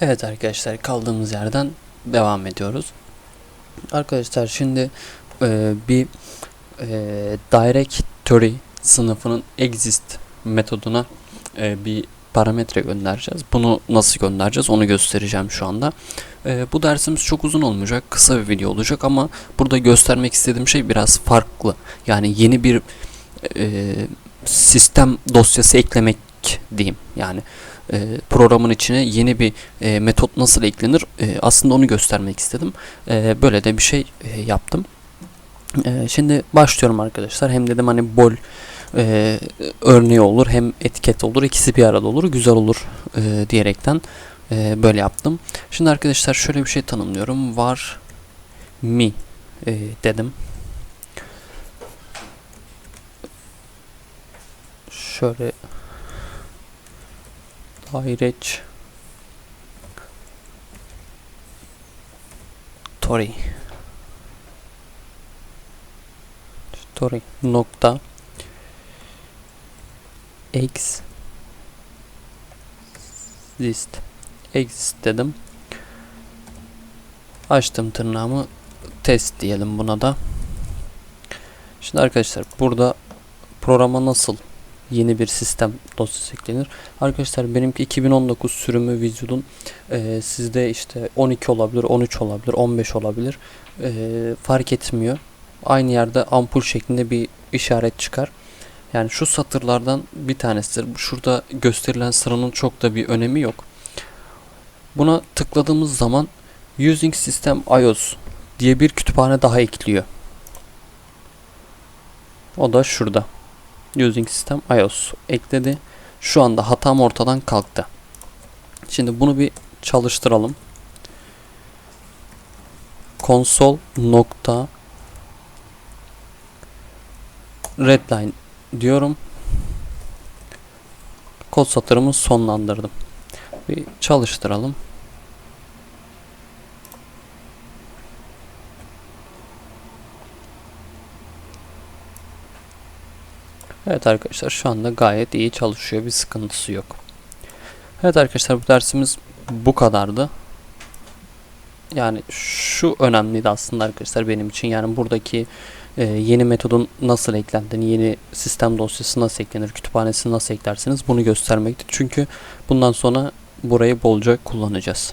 Evet arkadaşlar kaldığımız yerden devam ediyoruz. Arkadaşlar şimdi e, bir e, directory sınıfının exist metoduna e, bir parametre göndereceğiz. Bunu nasıl göndereceğiz onu göstereceğim şu anda. E, bu dersimiz çok uzun olmayacak, kısa bir video olacak ama burada göstermek istediğim şey biraz farklı. Yani yeni bir e, sistem dosyası eklemek diyeyim. Yani e, programın içine yeni bir e, metot nasıl eklenir e, aslında onu göstermek istedim. E, böyle de bir şey e, yaptım. E, şimdi başlıyorum arkadaşlar. Hem dedim hani bol e, örneği olur hem etiket olur. ikisi bir arada olur. Güzel olur e, diyerekten e, böyle yaptım. Şimdi arkadaşlar şöyle bir şey tanımlıyorum. Var mi e, dedim. Şöyle Hayreç. Tori. Tori nokta. Exist. Exist dedim. Açtım tırnağımı. Test diyelim buna da. Şimdi arkadaşlar burada programa nasıl yeni bir sistem dosyası eklenir. Arkadaşlar benimki 2019 sürümü Visual'un e, sizde işte 12 olabilir, 13 olabilir, 15 olabilir. E, fark etmiyor. Aynı yerde ampul şeklinde bir işaret çıkar. Yani şu satırlardan bir tanesidir. Şurada gösterilen sıranın çok da bir önemi yok. Buna tıkladığımız zaman Using System iOS diye bir kütüphane daha ekliyor. O da şurada. Using System iOS ekledi. Şu anda hatam ortadan kalktı. Şimdi bunu bir çalıştıralım. Konsol nokta redline diyorum. Kod satırımı sonlandırdım. Bir çalıştıralım. Evet arkadaşlar şu anda gayet iyi çalışıyor. Bir sıkıntısı yok. Evet arkadaşlar bu dersimiz bu kadardı. Yani şu önemliydi aslında arkadaşlar benim için. Yani buradaki e, yeni metodun nasıl eklendiğini, yeni sistem dosyası nasıl eklenir, kütüphanesi nasıl eklersiniz bunu göstermekti. Çünkü bundan sonra burayı bolca kullanacağız.